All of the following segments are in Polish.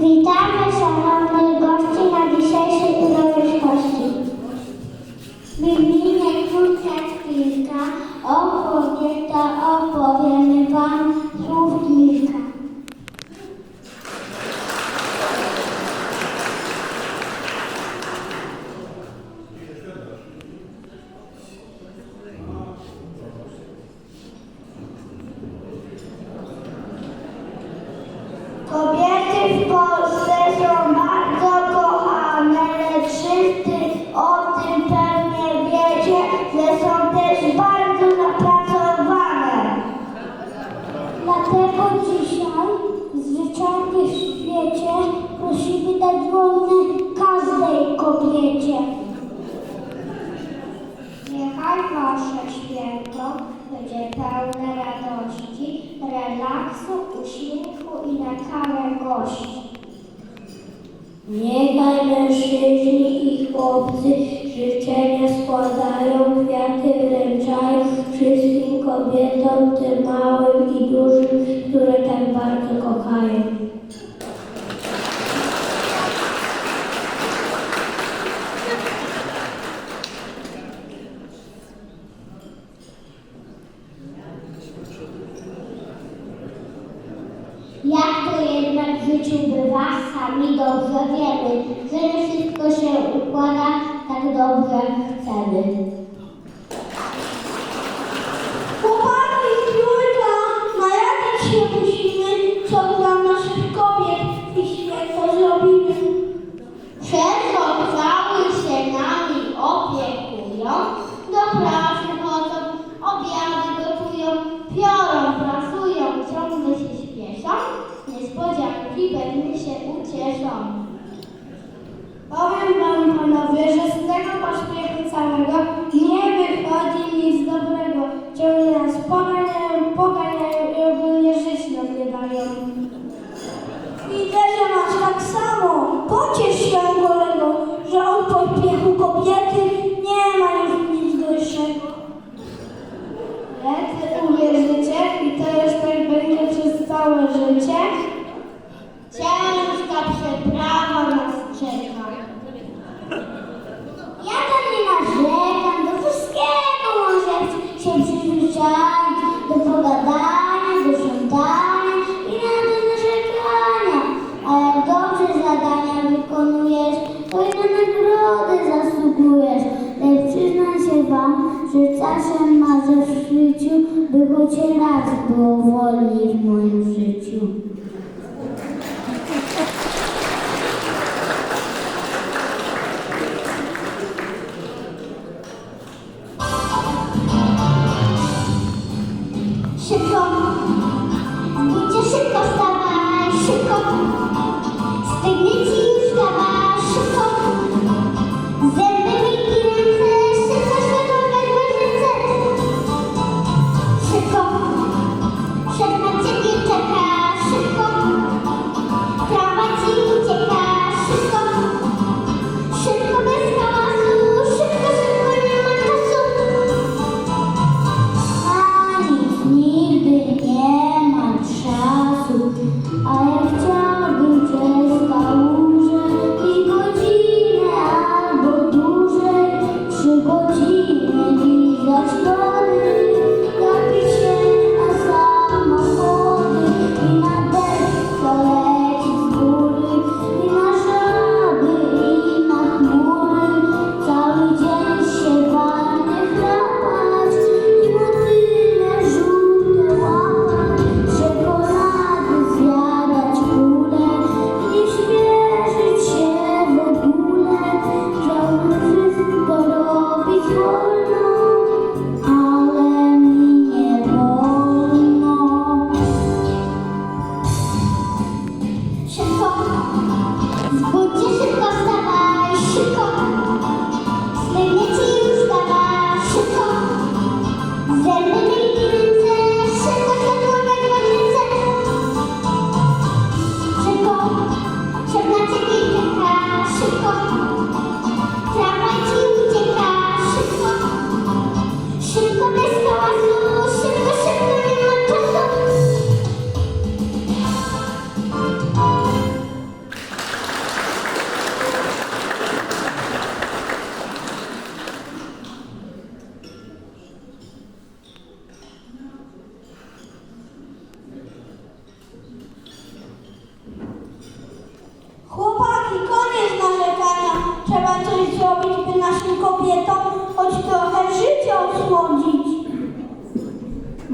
Witamy szanownych gości na dzisiejszej uroczystości. Biblijnie krótka chwilka, o kobieta opowiemy wam w Polsce są bardzo kochane, lecz wszyscy o tym pewnie wiecie, że są też bardzo napracowane. Dlatego dzisiaj zwyczajnie w świecie prosimy dać wolny każdej kobiecie. Niechaj wasze święto będzie pełne radości, relaksu, uśmiechu i nakarę gości. Niechaj mężczyźni i chłopcy życzenia składają, kwiaty wręczają wszystkim kobietom, tym małym i dużym, które tak bardzo kochają. Jak to jednak w życiu bywa, sami dobrze wiemy, że nie wszystko się układa tak dobrze jak chcemy. Panowie, że z tego pośpiechu całego nie wychodzi nic dobrego. Ciągle nas poganiają, poganiają i ogólnie żyć nam nie dają. Widzę, że masz tak samo. Pociesz się kolego, że od pośpiechu kobiety nie ma już nic gorszego. Lecz uwierzycie i to tak będzie przez całe życie. Marzę w życiu, by choć raz było wolniej w moim życiu.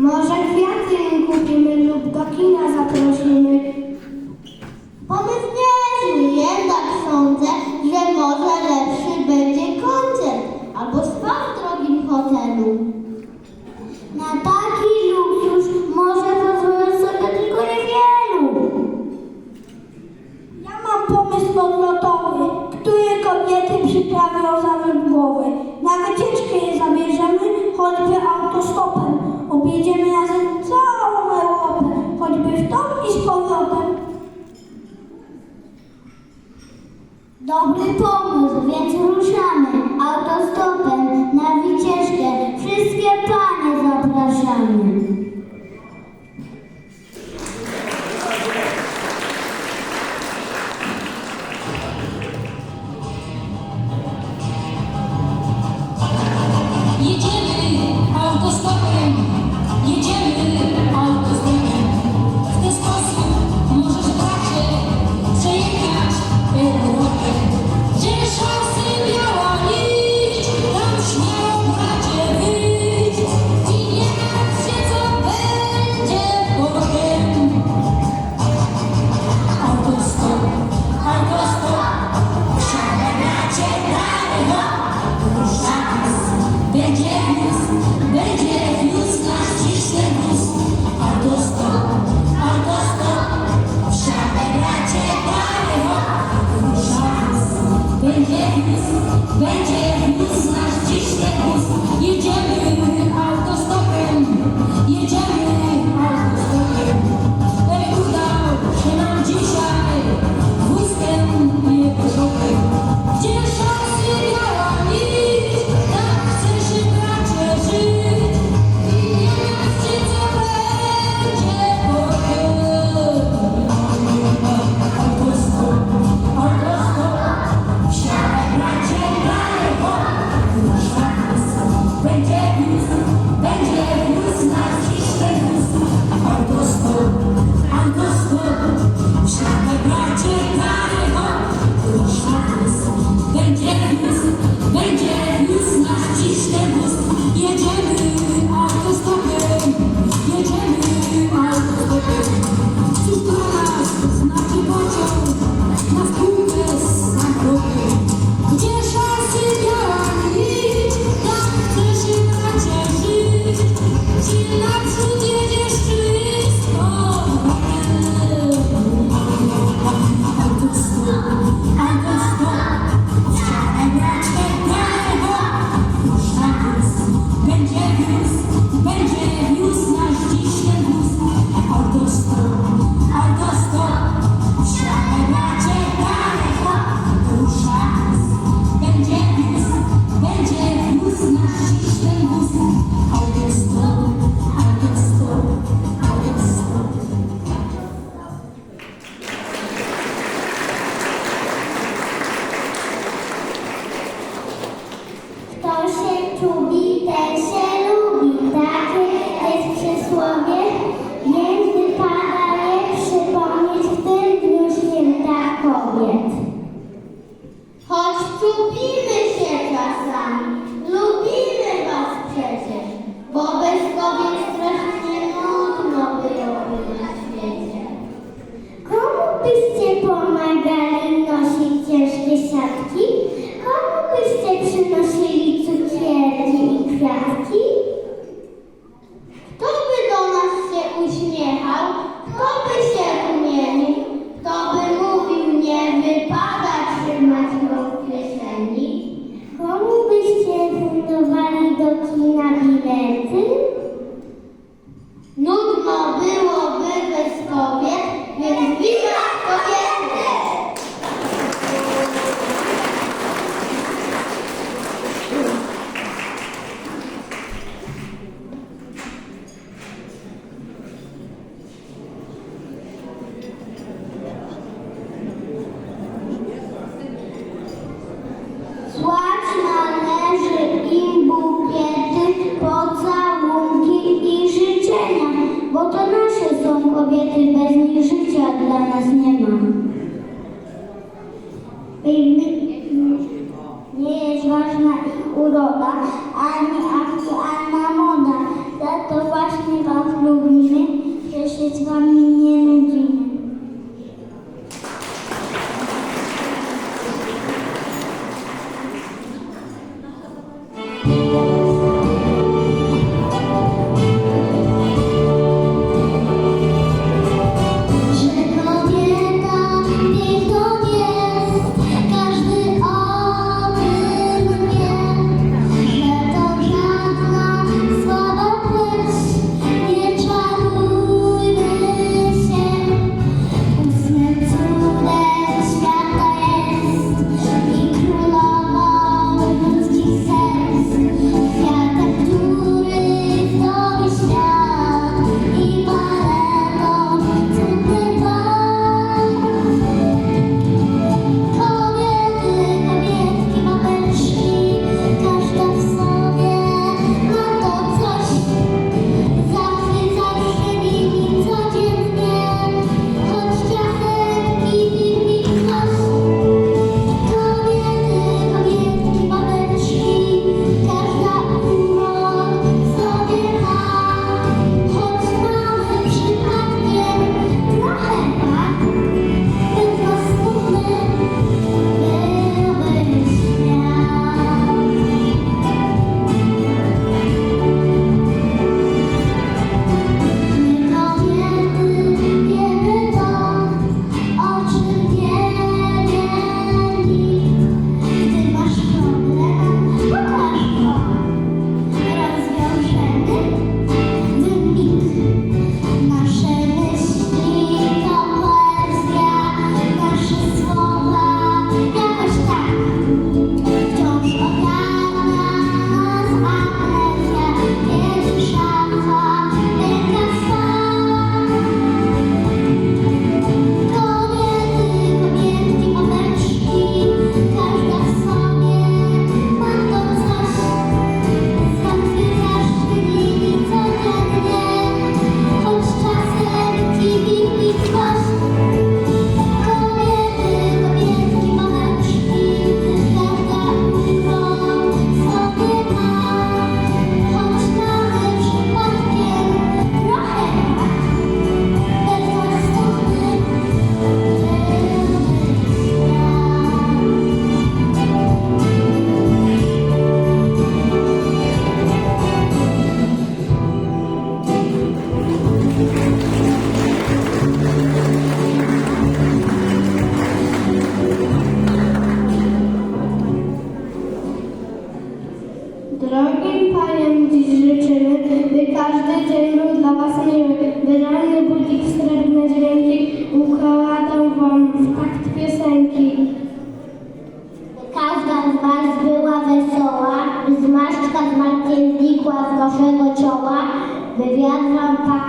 Może kwiaty im kupimy lub do kina zaprosimy. Pomysł niezły, jednak sądzę, że może lepszy będzie koncert albo spa w drogim hotelu. Na taki luksus może pozwolić sobie tylko niewielu. Ja mam pomysł podlotowy, które kobiety przyprawią za Dobry po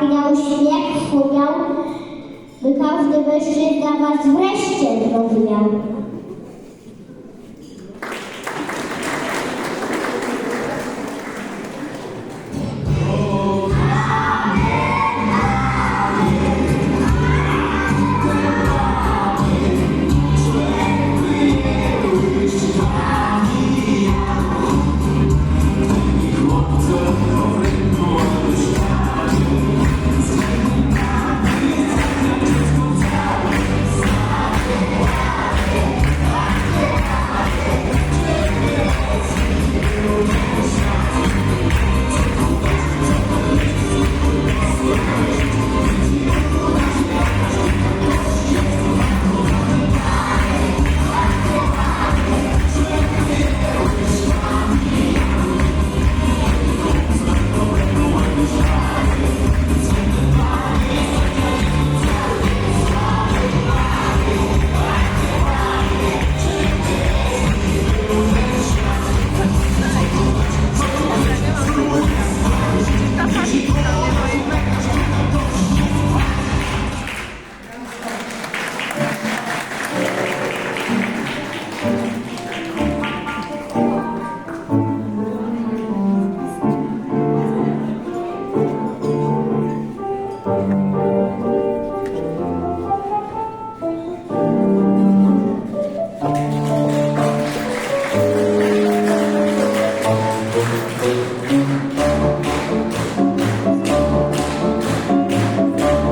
zapijał śnieg, szumiał, by każdy mężczyzna was wreszcie zrozumiał.